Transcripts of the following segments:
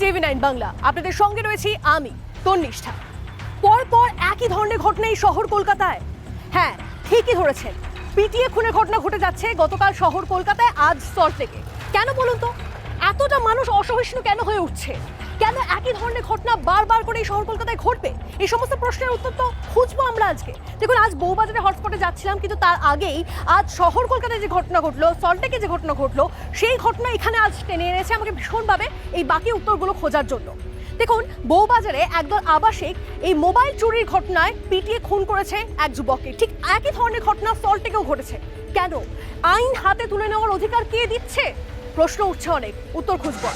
TV nine Bangla. আপনাদের সঙ্গে রয়েছি আমি, তন্নিষ্ঠা। পর পর একই ধরনের ঘটনা এই শহর কলকাতায়। হ্যাঁ ঠিকই ধরেছেন। পিটিএ খুনের ঘটনা ঘটে যাচ্ছে গতকাল শহর কলকাতায় আজ স্তর থেকে কেন বলুন তো? এতটা মানুষ অসহিষ্ণু কেন হয়ে উঠছে? কেন একই ধরনের ঘটনা বারবার করে এই শহর কলকাতায় ঘটবে? এই সমস্ত প্রশ্নের উত্তর তো খুঁজবো আমরা আজকে। দেখুন, আজ বউবাজারে হটস্পটে যাচ্ছিলাম, কিন্তু তার আগেই আজ শহর কলকাতায় যে ঘটনা ঘটলো সল্টেকে যে ঘটনা ঘটলো, সেই ঘটনা এখানে আজ টেনে এনেছে আমাকে ভীষণভাবে এই বাকি উত্তরগুলো খোঁজার জন্য। দেখুন বউবাজারে একদল আবাসিক এই মোবাইল চুরির ঘটনায় পিটিয়ে খুন করেছে এক যুবককে। ঠিক একই ধরনের ঘটনা সল্টেকেও ঘটেছে। কেন? আইন হাতে তুলে নেওয়ার অধিকার কে দিচ্ছে? প্রশ্ন উঠছে অনেক। উত্তর খুঁজবো।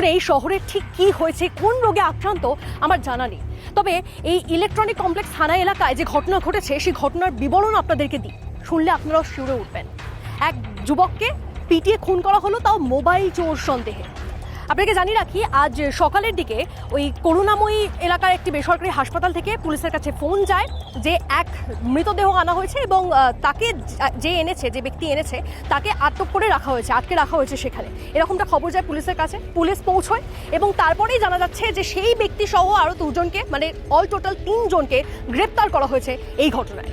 আজ। এই শহরে ঠিক কি হয়েছে, কোন রোগে আক্রান্ত, আমার জানা নেই। তবে এই ইলেকট্রনিক কমপ্লেক্স থানা এলাকায় যে ঘটনা ঘটেছে, সেই ঘটনার বিবরণ আপনাদেরকে দিই। শুনলে আপনারাও শিউরে উঠবেন। এক যুবককে পিটিয়ে খুন করা হলো, তাও মোবাইল চোর সন্দেহে। আপনাকে জানিয়ে রাখি, আজ সকালের দিকে ওই করুণাময়ী এলাকার একটি বেসরকারি হাসপাতাল থেকে পুলিশের কাছে ফোন যায় যে এক মৃতদেহ আনা হয়েছে এবং তাকে যে এনেছে, যে ব্যক্তি এনেছে, তাকে আটক করে রাখা হয়েছে, আটকে রাখা হয়েছে সেখানে। এরকমটা খবর যায় পুলিশের কাছে। পুলিশ পৌঁছয় এবং তারপরেই জানা যাচ্ছে যে সেই ব্যক্তি সহ আরও দুজনকে মানে অল টোটাল তিনজনকে গ্রেপ্তার করা হয়েছে এই ঘটনায়।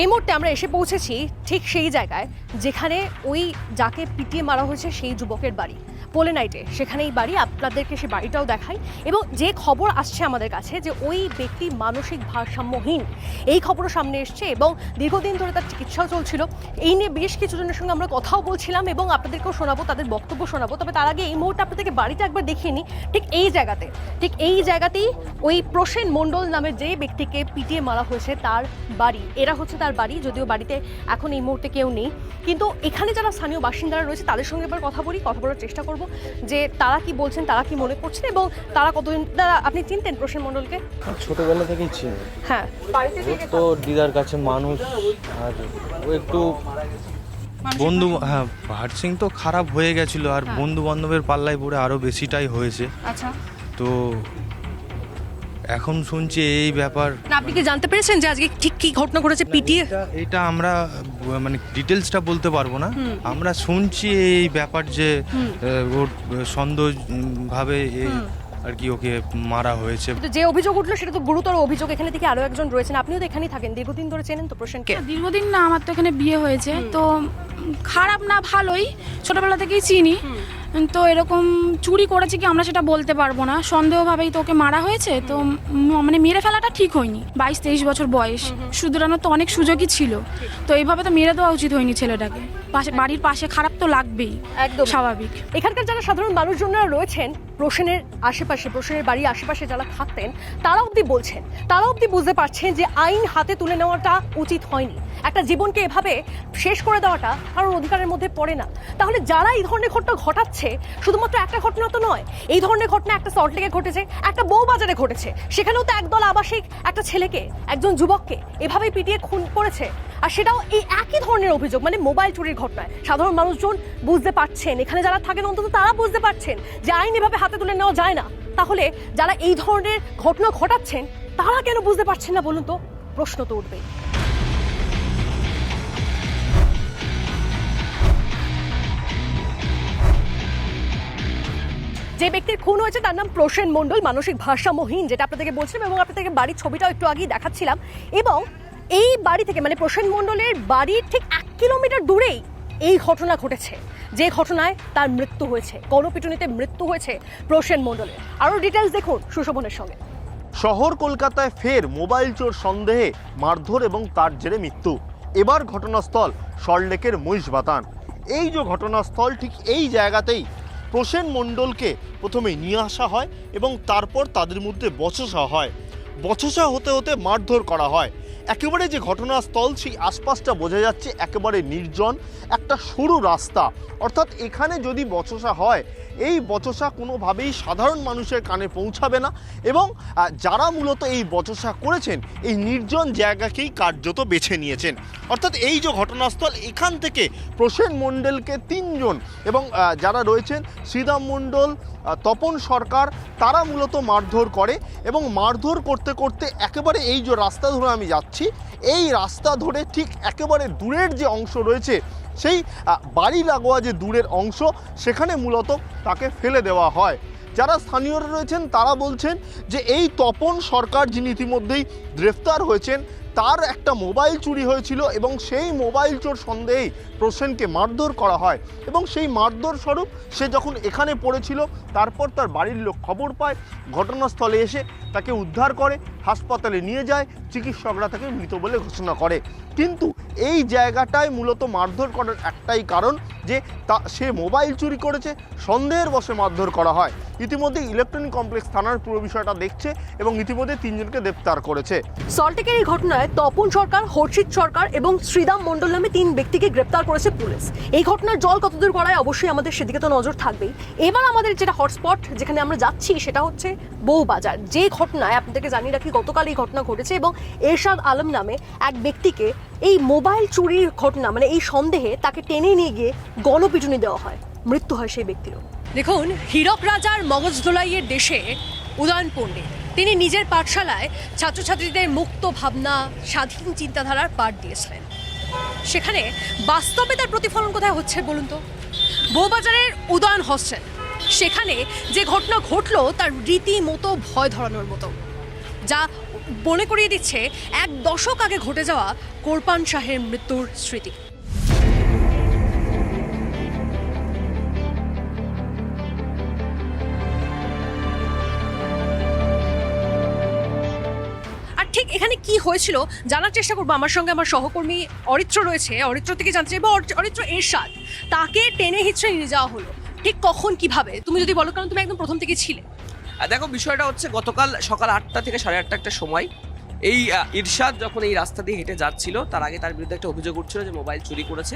এই মুহূর্তে আমরা এসে পৌঁছেছি ঠিক সেই জায়গায় যেখানে ওই যাকে পিটিয়ে মারা হয়েছে সেই যুবকের বাড়ি। পোলেনাইটে সেখানেই বাড়ি, আপনাদেরকে সে বাড়িটাও দেখাই। এবং যে খবর আসছে আমাদের কাছে যে ওই ব্যক্তি মানসিক ভারসাম্যহীন, এই খবরও সামনে এসছে এবং দীর্ঘদিন ধরে তার চিকিৎসাও চলছিল। এই নিয়ে বেশ কিছু জনের সঙ্গে আমরা কথাও বলছিলাম এবং আপনাদেরকেও শোনাবো, তাদের বক্তব্য শোনাবো। তবে তার আগে এই মুহূর্তে আপনাদেরকে বাড়িটা একবার দেখিয়ে নিই। ঠিক এই জায়গাতে, ঠিক এই জায়গাতেই ওই প্রসেন মণ্ডল নামের যে ব্যক্তিকে পিটিয়ে মারা হয়েছে তার বাড়ি। এরা হচ্ছে তার বাড়ি, যদিও বাড়িতে এখন এই মুহূর্তে কেউ নেই। কিন্তু এখানে যারা স্থানীয় বাসিন্দারা রয়েছে, তাদের সঙ্গে এবার কথা বলি, কথা বলার চেষ্টা করব। যে তারা কি বলছেন তারা কি মনে করছেন এবং তারা কতদিন তারা আপনি চিনতেন প্রসেন মণ্ডলকে? ছোটবেলা থেকেই চিনি। হ্যাঁ বাড়িতে তো দিদার কাছে মানুষ আর ও একটু বন্ধু হ্যাঁ ভার্সিং তো খারাপ হয়ে গেছিল আর বন্ধু বান্ধবের পাল্লায় পড়ে আরও বেশিটাই হয়েছে। আচ্ছা। তো এখন শুনছি এই ব্যাপার। না আপনি কি জানতে পেরেছেন যে আজকে ঠিক কি ঘটনা ঘটেছে পিটিয়ে এটা- এটা আমরা ব- মানে ডিটেলসটা বলতে পারব না। আমরা শুনছি এই ব্যাপার যে আহ, ওর সন্দেহ উম, ভাবে এই আর কি ওকে মারা হয়েছে। কিন্তু যে অভিযোগ উঠল সেটা তো গুরুতর অভিযোগ এখানে থেকে আরও একজন রয়েছেন। আপনিও তো এখানেই থাকেন দীর্ঘদিন ধরে চেনেন তো প্রসেনকে। দীর্ঘদিন না আমার তো এখানে বিয়ে হয়েছে। তো উম, খারাপ না ভালোই। ছোটবেলা থেকেই চিনি। তো এরকম চুরি করেছে কি আমরা সেটা বলতে পারব না। সন্দেহভাবেই তোকে মারা হয়েছে। তো মানে মেরে ফেলাটা ঠিক হয়নি। বাইশ তেইশ বছর বয়স। শুধরানোর তো অনেক সুযোগই ছিল। তো এইভাবে তো মেরে দেওয়া উচিত হয়নি ছেলেটাকে। পাশে বাড়ির পাশে খারাপ তো লাগবেই। একদম স্বাভাবিক। এখানকার যারা সাধারণ মানুষজনরা রয়েছেন প্রসেনের আশেপাশে, প্রসেনের বাড়ির আশেপাশে যারা থাকতেন, তারা অবধি বলছেন, তারা অবধি বুঝতে পারছেন যে আইন হাতে তুলে নেওয়াটা উচিত হয়নি। একটা জীবনকে এভাবে শেষ করে দেওয়াটা কারোর অধিকারের মধ্যে পড়ে না। তাহলে যারা এই ধরনের ঘটনা ঘটাচ্ছে, শুধুমাত্র একটা ঘটনা তো নয়, এই ধরনের ঘটনা একটা সল্টলেকে ঘটেছে, একটা বউ বাজারে ঘটেছে, সেখানেও তো একদল আবাসিক, একটা ছেলেকে, একজন যুবককে এভাবেই পিটিয়ে খুন করেছে। আর সেটাও এই একই ধরনের অভিযোগ মানে মোবাইল চুরির ঘটনায়। সাধারণ মানুষজন বুঝতে পারছেন। এখানে যারা থাকেন, অন্তত তারা বুঝতে পারছেন যে আইন এভাবে হাতে তুলে নেওয়া যায় না। তাহলে যারা এই ধরনের ঘটনা ঘটাচ্ছেন, তারা কেন বুঝতে পারছেন না বলুন তো? প্রশ্ন তো উঠবেই। যে ব্যক্তির খুন হয়েছে, তার নাম প্রসেন মণ্ডল, মানসিক ভারসাম্যহীন, যেটা আপনাদেরকে বলছিলাম এবং আপনাদেরকে বাড়ির ছবিটাও একটু আগেই দেখাচ্ছিলাম। এবং এই বাড়ি থেকে মানে প্রসেন মণ্ডলের বাড়ির ঠিক এক কিলোমিটার দূরেই এই ঘটনা ঘটেছে। যে ঘটনায় তার মৃত্যু হয়েছে গণপিটুনিতে মৃত্যু হয়েছে প্রসেন মণ্ডলের। আরও ডিটেলস দেখুন সুশোভনের সঙ্গে। শহর কলকাতায় ফের মোবাইল চোর সন্দেহে মারধর এবং তার জেরে মৃত্যু। এবার ঘটনাস্থল সল্টলেকের মহিষবাতান এই যে ঘটনাস্থল, ঠিক এই জায়গাতেই প্রসেন মণ্ডলকে প্রথমে নিয়ে আসা হয় এবং তারপর তাদের মধ্যে বচসা হয়। বচসা হতে হতে মারধর করা হয়। একেবারে যে ঘটনাস্থল, সেই আশপাশটা বোঝা যাচ্ছে একেবারে নির্জন একটা সরু রাস্তা। অর্থাৎ এখানে যদি বচসা হয় এই বচসা কোনোভাবেই সাধারণ মানুষের কানে পৌঁছাবে না এবং যারা মূলত এই বচসা করেছেন, এই নির্জন জায়গাকেই কার্যত বেছে নিয়েছেন। অর্থাৎ এই যে ঘটনাস্থল, এখান থেকে প্রসেন মণ্ডলকে তিনজন এবং যারা রয়েছেন শ্রীরাম মণ্ডল তপন সরকার, তারা মূলত মারধর করে এবং মারধর করতে করতে একেবারে এই যে রাস্তা ধরে আমি যাচ্ছি, এই রাস্তা ধরে ঠিক একেবারে দূরের যে অংশ রয়েছে সেই বাড়ি লাগোয়া যে দূরের অংশ, সেখানে মূলত তাকে ফেলে দেওয়া হয়। যারা স্থানীয়রা রয়েছেন, তারা বলছেন যে এই তপন সরকার যিনি ইতিমধ্যেই গ্রেফতার হয়েছেন, তার একটা মোবাইল চুরি হয়েছিল এবং সেই মোবাইল চোর সন্দেহেই প্রসেনকে মারধর করা হয়। এবং সেই মারধর স্বরূপ সে যখন এখানে পড়েছিল, তারপর তার বাড়ির লোক খবর পায়, ঘটনাস্থলে এসে তাকে উদ্ধার করে হাসপাতালে নিয়ে যায়, চিকিৎসকরা তাকে মৃত বলে ঘোষণা করে। কিন্তু এই জায়গাটায় মূলত মারধর করার একটাই কারণ যে তা, সে মোবাইল চুরি করেছে, সন্দেহের বসে মারধর করা হয়। ইতিমধ্যে ইলেকট্রনিক কমপ্লেক্স থানার পুরো বিষয়টা দেখছে এবং ইতিমধ্যে তিনজনকে গ্রেপ্তার করেছে। সল্টেকের এই ঘটনায় তপন সরকার, হর্ষিত সরকার এবং শ্রীরাম মণ্ডল নামে তিন ব্যক্তিকে গ্রেপ্তার করেছে পুলিশ। এই ঘটনার জল কতদূর গড়ায় অবশ্যই আমাদের সেদিকে তো নজর থাকবেই। এবার আমাদের যেটা হটস্পট যেখানে আমরা যাচ্ছি সেটা হচ্ছে বউবাজার। যে ঘটনায় আপনাদেরকে জানিয়ে রাখি গতকাল এই ঘটনা ঘটেছে এবং এরশাদ আলম নামে এক ব্যক্তিকে এই মোবাইল চুরির ঘটনা মানে এই সন্দেহে তাকে টেনে নিয়ে গিয়ে গণপিটুনি দেওয়া হয়। মৃত্যু হয় সেই ব্যক্তিরও। দেখুন, হীরক রাজার মগজ ধোলাইয়ের দেশে উদয়ন পণ্ডিত। তিনি নিজের পাঠশালায় ছাত্রছাত্রীদের মুক্ত ভাবনা, স্বাধীন চিন্তাধারার পাঠ দিয়েছিলেন। সেখানে বাস্তবে তার প্রতিফলন কোথায় হচ্ছে বলুন তো? বউবাজারের উদয়ন হস্টেল। সেখানে যে ঘটনা ঘটলো, তার রীতিমতো ভয় ধরানোর মতো। যা মনে করিয়ে দিচ্ছে এক দশক আগে ঘটে যাওয়া কোরপান শাহের মৃত্যুর স্মৃতি। ঠিক এখানে কি হয়েছিল জানার চেষ্টা করব। আমার সঙ্গে আমার সহকর্মী অরিত্র রয়েছে। অরিত্র থেকে জানতে চাইব অর- অরিত্র এরশাদ, তাকে টেনে হিচড়ে নিয়ে যাওয়া হলো। ঠিক কখন, কীভাবে? তুমি যদি বলো, কারণ তুমি একদম প্রথম থেকে ছিলে। দেখো, বিষয়টা হচ্ছে গতকাল সকাল আটটা থেকে সাড়ে আটটা একটা সময় এই ইরশাদ যখন এই রাস্তা দিয়ে হেঁটে যাচ্ছিল, তার আগে তার বিরুদ্ধে একটা অভিযোগ উঠছিল যে মোবাইল চুরি করেছে।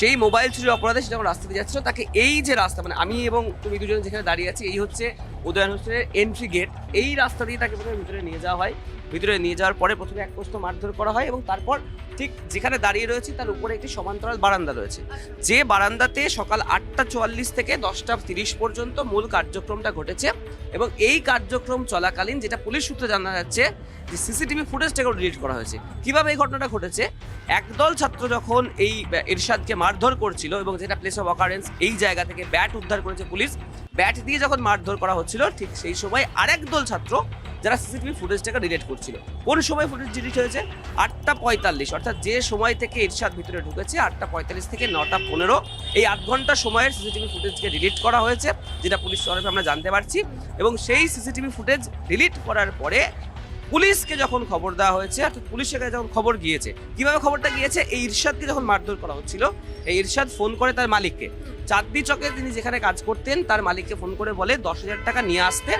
সেই মোবাইল চুরি অপরাধে সে যখন রাস্তা দিয়ে যাচ্ছিল, তাকে এই যে রাস্তা মানে আমি এবং তুমি দুজন যেখানে দাঁড়িয়ে আছি, এই হচ্ছে উদয়ন হোস্টেলের এন্ট্রি গেট এই রাস্তা দিয়ে তাকে প্রথমে ভিতরে নিয়ে যাওয়া হয়। ভিতরে নিয়ে যাওয়ার পরে প্রথমে এক পোস্ত মারধর করা হয় এবং তারপর ঠিক যেখানে দাঁড়িয়ে রয়েছে তার উপরে একটি সমান্তরাল বারান্দা রয়েছে। যে বারান্দাতে সকাল আটটা চুয়াল্লিশ থেকে দশটা তিরিশ পর্যন্ত মূল কার্যক্রমটা ঘটেছে এবং এই কার্যক্রম চলাকালীন যেটা পুলিশ সূত্রে জানা যাচ্ছে যে সিসিটিভি ফুটেজটাকেও ডিলিট করা হয়েছে। কীভাবে এই ঘটনাটা ঘটেছে? একদল ছাত্র যখন এই ইরশাদকে মারধর করছিল এবং যেটা প্লেস অফ অকারেন্স এই জায়গা থেকে ব্যাট উদ্ধার করেছে পুলিশ ব্যাট দিয়ে যখন মারধর করা হচ্ছিল, ঠিক সেই সময় আরেক দল ছাত্র যারা সিসিটিভি ফুটেজটাকে ডিলিট করছিল। কোন সময় ফুটেজ ডিলিট হয়েছে? আটটা পঁয়তাল্লিশ। অর্থাৎ যে সময় থেকে ইরশাদ ভিতরে ঢুকেছে, আটটা পঁয়তাল্লিশ থেকে নটা পনেরো, এই আধ ঘণ্টা সময়ের সিসিটিভি ফুটেজকে ডিলিট করা হয়েছে, যেটা পুলিশ তরফে আমরা জানতে পারছি। এবং সেই সিসিটিভি ফুটেজ ডিলিট করার পরে পুলিশকে যখন খবর দেওয়া হয়েছে, অর্থাৎ পুলিশের কাছে যখন খবর গিয়েছে, কীভাবে খবরটা গিয়েছে? এই ইরশাদকে যখন মারধর করা হচ্ছিল, এই ইরশাদ ফোন করে তার মালিককে। চাঁদনি চকে তিনি যেখানে কাজ করতেন, তার মালিককে ফোন করে বলে, দশ হাজার টাকা নিয়ে আসতে।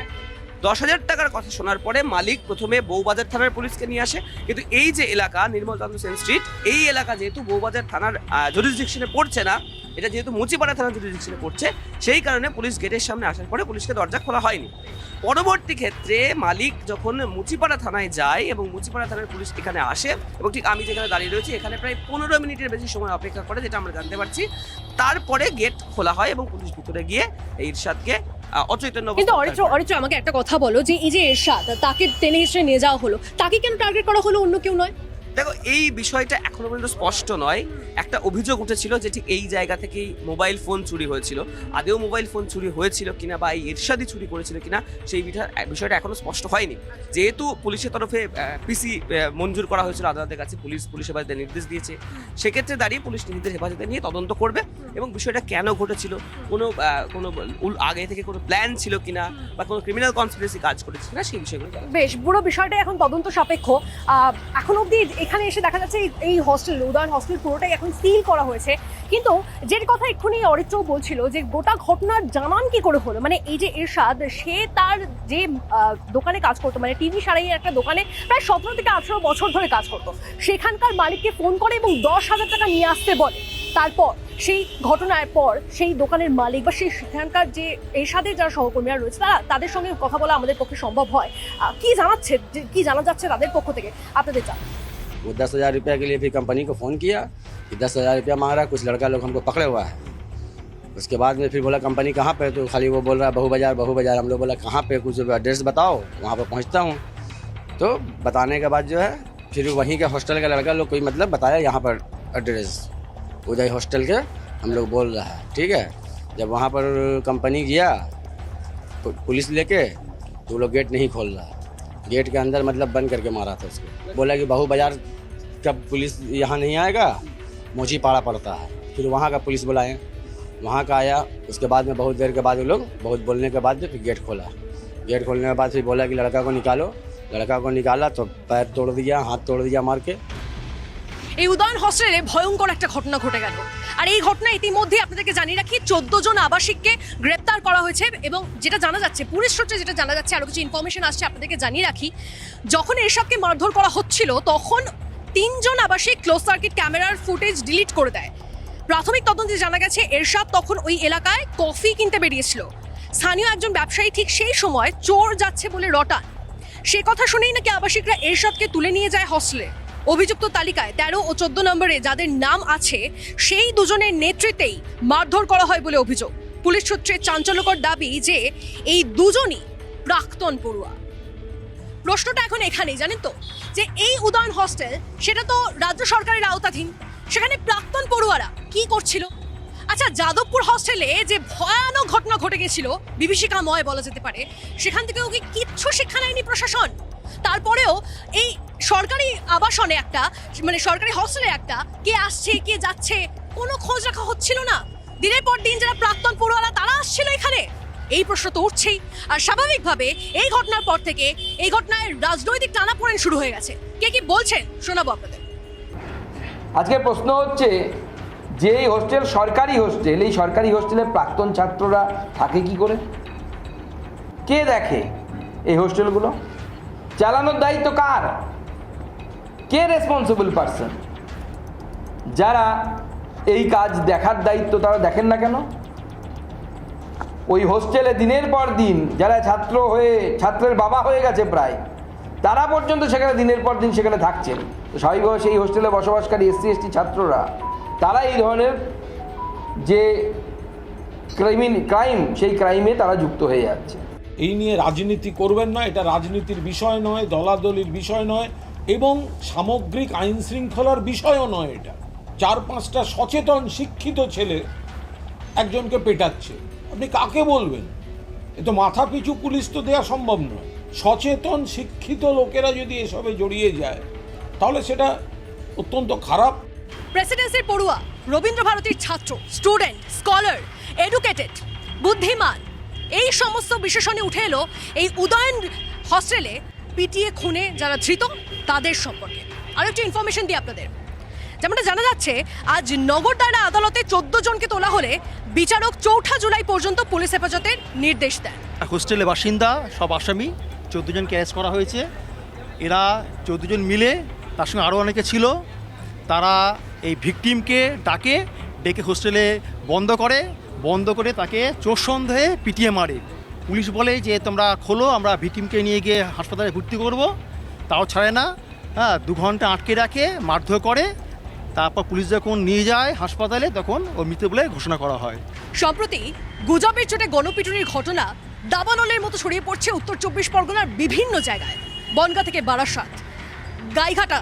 দশ হাজার টাকার কথা শোনার পরে মালিক প্রথমে বউবাজার থানার পুলিশকে নিয়ে আসে। কিন্তু এই যে এলাকা, নির্মল চন্দ্র সেন স্ট্রিট এই এলাকা যেহেতু বউবাজার থানার জুরিসডিকশনে পড়ছে না, এটা যেহেতু মুচিপাড়া থানার জুরিসডিকশনে পড়ছে, সেই কারণে পুলিশ গেটের সামনে আসার পরে পুলিশকে দরজা খোলা হয়নি। পরবর্তী ক্ষেত্রে মালিক যখন মুচিপাড়া থানায় যায় এবং মুচিপাড়া থানার পুলিশ এখানে আসে, এবং ঠিক আমি যেখানে দাঁড়িয়ে রয়েছি, এখানে প্রায় পনেরো মিনিটের বেশি সময় অপেক্ষা করে, যেটা আমরা জানতে পারছি। তারপরে গেট খোলা হয় এবং পুলিশ ভিতরে গিয়ে ইরশাদকে অচৈতন্য কিন্তু অরিত্র অরিত্র আমাকে একটা কথা বলো যে এই যে এরশাদ তাকে টেনে হিসেবে নিয়ে যাওয়া হলো তাকে কেন টার্গেট করা হলো অন্য কেউ নয়? দেখো, এই বিষয়টা এখনও পর্যন্ত স্পষ্ট নয়। একটা অভিযোগ উঠেছিল যে ঠিক এই জায়গা থেকেই মোবাইল ফোন চুরি হয়েছিল। আদেও মোবাইল ফোন চুরি হয়েছিল কিনা বা এই ইরশাদি চুরি করেছিল কিনা, সেই বিষয়- বিষয়টা এখনও স্পষ্ট হয়নি। যেহেতু পুলিশের তরফে পিসি মঞ্জুর করা হয়েছিল আদালতের কাছে, পুলিশ পুলিশ হেফাজতে নির্দেশ দিয়েছে। সেক্ষেত্রে দাঁড়িয়ে পুলিশ নিজেদের হেফাজতে নিয়ে তদন্ত করবে এবং বিষয়টা কেন ঘটেছিল, কোনো কোনো আগে থেকে কোনো প্ল্যান ছিল কিনা বা কোনো ক্রিমিনাল কনসপিরেসি কাজ করেছে কিনা, সেই বিষয়গুলো বেশ, পুরো বিষয়টা এখন তদন্ত সাপেক্ষ। এখন অবধি এখানে এসে দেখা যাচ্ছে এই- হস্টেল উদয়ন হস্টেল পুরোটাই এখন সিল করা হয়েছে। কিন্তু যের কথা এক্ষুনি অরিত্র বলছিল যে গোটা ঘটনার জানান কি করে হলো? মানে এই যে এরশাদ, সে তার যে দোকানে কাজ করতো মানে টিভি সারাইয়ের একটা দোকানে প্রায় সতেরো থেকে আঠেরো বছর ধরে কাজ করতো। সেখানকার মালিককে ফোন করে এবং দশ হাজার টাকা নিয়ে আসতে বলে। তারপর সেই ঘটনার পর সেই দোকানের মালিক বা সেই সেখানকার যে এরশাদের যারা সহকর্মীরা রয়েছে, তারা তাদের সঙ্গে কথা বলা আমাদের পক্ষে সম্ভব হয়। কি জানাচ্ছে? যে- কি জানা যাচ্ছে তাদের পক্ষ থেকে? আপনাদের জান वो दस हज़ार रुपये के लिए फिर कंपनी को फ़ोन किया कि दस हज़ार रुपया मांग रहा है, कुछ लड़का लोग हमको पकड़े हुआ है। उसके बाद में फिर बोला, कंपनी कहाँ पे तो खाली वो बोल रहा है, बहू बाज़ार बहू बाज़ार। हम लोग बोला, कहाँ पे कुछ एड्रेस बताओ, वहाँ पर पहुँचता हूँ। तो बताने के बाद जो है, फिर वहीं के हॉस्टल का लड़का लोग कोई मतलब बताया, यहाँ पर एड्रेस। उदय हॉस्टल के हम लोग बोल रहा है, ठीक है। जब वहाँ पर कंपनी गया, पुलिस लेके तो वो लोग गेट नहीं खोल रहा गेट के अंदर मतलब बंद करके मारा था उसको। बोला कि बहू बाज़ार, जब पुलिस यहाँ नहीं आएगा, मोची पाड़ा पड़ता है। फिर वहाँ का पुलिस बुलाए। वहाँ का आया। उसके बाद में बहुत देर के बाद वो लोग बहुत बोलने के बाद में फिर गेट खोला। गेट खोलने के बाद फिर बोला कि लड़का को निकालो। लड़का को निकाला तो पैर तोड़ दिया, हाथ तोड़ दिया मार के। এই উদয়ন হস্টেলে ভয়ঙ্কর একটা ঘটনা ঘটে গেল। আর এই ঘটনা ইতিমধ্যে আপনাদেরকে জানিয়ে রাখি, চোদ্দ জন আবাসিককে গ্রেপ্তার করা হয়েছে এবং যেটা জানা যাচ্ছে, পুলিশ সূত্রে যেটা জানা যাচ্ছে, আরও কিছু ইনফরমেশন আসছে আপনাদেরকে জানিয়ে রাখি, যখন এরশাদকে মারধর করা হচ্ছিল, তখন তিনজন আবাসিক ক্লোজ সার্কিট ক্যামেরার ফুটেজ ডিলিট করে দেয়। প্রাথমিক তদন্তে জানা গেছে, এরশাদ তখন ওই এলাকায় কফি কিনতে বেরিয়েছিল। স্থানীয় একজন ব্যবসায়ী ঠিক সেই সময় চোর যাচ্ছে বলে রটান। সে কথা শুনেই নাকি আবাসিকরা এরশাদকে তুলে নিয়ে যায় হস্টেলে অভিযুক্ত তালিকায় তেরো ও চোদ্দ নম্বরে যাদের নাম আছে, সেই দুজনের নেতৃত্বেই মারধর করা হয় বলে অভিযোগ। পুলিশ সূত্রে চাঞ্চল্যকর দাবি যে, এই দুজনই প্রাক্তন পড়ুয়া। প্রশ্নটা এখন এখানেই, জানেন তো? যে এই উদয়ন হস্টেল সেটা তো রাজ্য সরকারের আওতাধীন। সেখানে প্রাক্তন পড়ুয়ারা কি করছিল? আচ্ছা যাদবপুর হস্টেলে যে ভয়ানক ঘটনা ঘটে গেছিল, বিভীষিকাময় বলা যেতে পারে, সেখান থেকেও কি কিচ্ছু শিক্ষা নেয়নি প্রশাসন? তারপরেও এই সরকারি আবাসনে একটা মানে সরকারি হস্টেলে একটা, কে আসছে, কে যাচ্ছে, কোনো খোঁজ রাখা হচ্ছিল না। দিনের পর দিন যারা প্রাক্তন পড়ুয়ারা, তারা আসছিল এখানে। এই প্রশ্ন তো উঠছেই। আর স্বাভাবিকভাবে এই ঘটনার পর থেকে এই ঘটনায় রাজনৈতিক টানাপোড়েন শুরু হয়ে গেছে। কে কি বলছেন? শোনাবো আপনাদের। আজকে প্রশ্ন হচ্ছে যে এই হোস্টেল সরকারি হোস্টেল এই সরকারি হোস্টেলে প্রাক্তন ছাত্ররা থাকে কি করে? কে দেখে এই হোস্টেলগুলো চালানোর দায়িত্ব কার? কে রেসপন্সিবল পারসন যারা এই কাজ দেখার দায়িত্ব তারা দেখেন না কেন? ওই হোস্টেলে দিনের পর দিন যারা ছাত্র হয়ে, ছাত্রের বাবা হয়ে গেছে প্রায়, তারা পর্যন্ত সেখানে দিনের পর দিন সেখানে থাকছেন। স্বাভাবিকভাবে সেই হোস্টেলে বসবাসকারী এসসি, এসটি ছাত্ররা, তারা এই ধরনের যে ক্রাইমিন ক্রাইম সেই ক্রাইমে তারা যুক্ত হয়ে যাচ্ছে। এই নিয়ে রাজনীতি করবেন না, এটা রাজনীতির বিষয় নয়, দলাদলির বিষয় নয়, এবং সামগ্রিক আইন শৃঙ্খলার বিষয়ও নয় এটা। চার পাঁচটা সচেতন, শিক্ষিত ছেলে একজনকে পেটাচ্ছে। আপনি কাকে বলবেন? এ তো মাথা পিছু পুলিশ তো দেওয়া সম্ভব নয়। সচেতন, শিক্ষিত লোকেরা যদি এসবে জড়িয়ে যায়, তাহলে সেটা অত্যন্ত খারাপ। প্রেসিডেন্সির পড়ুয়া রবীন্দ্র ভারতীর ছাত্র স্টুডেন্ট স্কলার এডুকেটেড বুদ্ধিমান এই সমস্ত বিশেষণে উঠে এলো এই উদয়ন হস্টেলে পিটিয়ে খুনে যারা ধৃত, তাদের সম্পর্কে। আরও একটু ইনফরমেশন দিই আপনাদের। যেমনটা জানা যাচ্ছে, আজ নগরদারা আদালতে চোদ্দ জনকে তোলা হলে বিচারক চৌঠা জুলাই পর্যন্ত পুলিশ হেফাজতের নির্দেশ দেন। হোস্টেলের বাসিন্দা, সব আসামি, চোদ্দ জনকে অ্যারেস্ট করা হয়েছে। এরা চোদ্দ জন মিলে তার সঙ্গে আরও অনেকে ছিল। তারা এই ভিকটিমকে ডাকে, ডেকে হোস্টেলে বন্ধ করে। বন্ধ করে তাকে চোর সন্দেহে পিটিয়ে মারে। পুলিশ বলে যে, তোমরা খোলো, আমরা ভিকটিমকে নিয়ে গিয়ে হাসপাতালে ভর্তি করব। তাও ছাড়ে না। হ্যাঁ দু ঘণ্টা আটকে রাখে, মারধর করে। তারপর পুলিশ যখন নিয়ে যায় হাসপাতালে, তখন ও মৃত বলে ঘোষণা করা হয়। সম্প্রতি গুজবের চোটে গণপিটুনির ঘটনা দাবানলের মতো ছড়িয়ে পড়ছে উত্তর চব্বিশ পরগনার বিভিন্ন জায়গায়। বনগা থেকে বারাসাত, গাইঘাটা,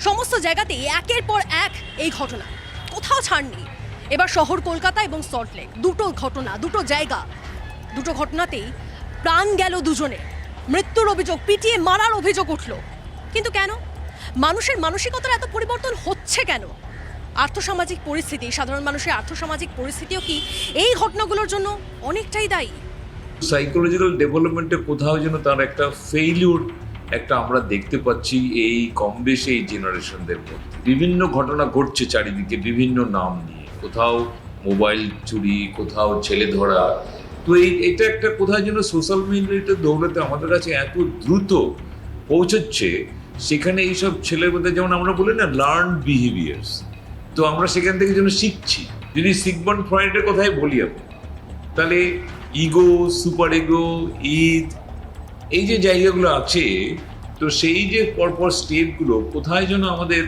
সমস্ত জায়গাতেই একের পর এক এই ঘটনা। কোথাও ছাড় নেই। এবার শহর কলকাতা এবং সল্টলেক দুটো ঘটনা, দুটো জায়গা। দুটো ঘটনাতেই প্রাণ গেল দুজনে। মৃত্যুর অভিযোগ, পিটিয়ে মারার অভিযোগ উঠল। কিন্তু কেন? মানুষের মানসিকতার এত পরিবর্তন হচ্ছে কেন? আর্থসামাজিক পরিস্থিতি, সাধারণ মানুষের আর্থসামাজিক পরিস্থিতিও কি এই ঘটনাগুলোর জন্য অনেকটাই দায়ী? সাইকোলজিক্যাল ডেভেলপমেন্টে কোথাও যেন তার একটা ফেইলিউর একটা আমরা দেখতে পাচ্ছি এই কম বেশি এই জেনারেশনদের মধ্যে। বিভিন্ন ঘটনা ঘটছে চারিদিকে, বিভিন্ন নাম নিয়ে। কোথাও মোবাইল চুরি, কোথাও ছেলে ধরা। তো এই, এটা একটা কোথায় যেন সোশ্যাল মিডিয়াতে দৌড়াতে আমাদের কাছে এত দ্রুত পৌঁছচ্ছে, সেখানে এইসব ছেলের মধ্যে যেমন আমরা বলি না লার্ন বিহেভিয়ার্স তো আমরা সেখান থেকে যেন শিখছি। যদি সিগমন্ড ফ্রয়েডের কথাই বলি আমি, তাহলে ইগো সুপার ইগো ঈদ এই যে জায়গাগুলো আছে, তো সেই যে পরপর স্টেটগুলো কোথায় যেন আমাদের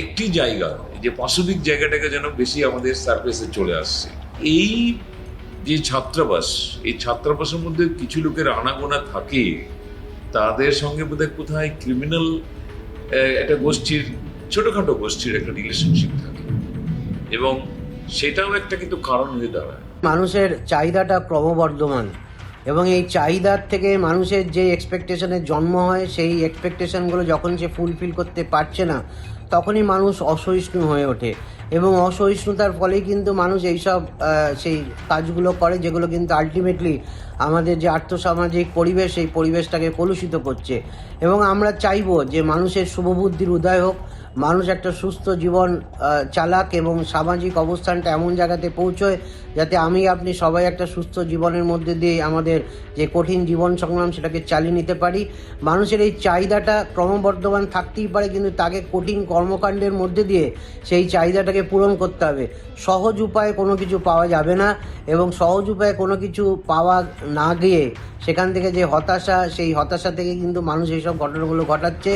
একটি জায়গা যে পাশবিক জায়গাটাকে যেন বেশি আমাদের সার্ফেসে চলে আসছে। এই যে ছাত্রাবাস, এই ছাত্রাবাসের মধ্যে কিছু লোকের আনাগোনা থাকে, তাদের সঙ্গে বোধহয় কোথায় ক্রিমিনাল একটা গোষ্ঠীর, ছোটোখাটো গোষ্ঠীর একটা রিলেশনশিপ থাকে। এবং সেটাও একটা কিন্তু কারণ হয়ে দাঁড়ায়। মানুষের চাহিদাটা ক্রমবর্ধমান, এবং এই চাহিদার থেকে মানুষের যে এক্সপেকটেশনের জন্ম হয়, সেই এক্সপেকটেশনগুলো যখন সে ফুলফিল করতে পারছে না তখনই মানুষ অসহিষ্ণু হয়ে ওঠে এবং অসহিষ্ণুতার ফলেই কিন্তু মানুষ এইসব সেই কাজগুলো করে যেগুলো কিন্তু আলটিমেটলি আমাদের যে আর্থসামাজিক পরিবেশ, সেই পরিবেশটাকে কলুষিত করছে। এবং আমরা চাইব যে মানুষের শুভবুদ্ধির উদয় হোক মানুষ একটা সুস্থ জীবন চালাক এবং সামাজিক অবস্থানটা এমন জায়গাতে পৌঁছয় যাতে আমি, আপনি সবাই একটা সুস্থ জীবনের মধ্যে দিয়ে আমাদের যে কঠিন জীবন সংগ্রাম সেটাকে চালিয়ে নিতে পারি। মানুষের এই চাহিদাটা ক্রমবর্ধমান থাকতেই পারে, কিন্তু তাকে কঠিন কর্মকাণ্ডের মধ্যে দিয়ে সেই চাহিদাটাকে পূরণ করতে হবে। সহজ উপায়ে কোনো কিছু পাওয়া যাবে না এবং সহজ উপায়ে কোনো কিছু পাওয়া না গিয়ে সেখান থেকে যে হতাশা, সেই হতাশা থেকে কিন্তু মানুষ এইসব ঘটনাগুলো ঘটাচ্ছে।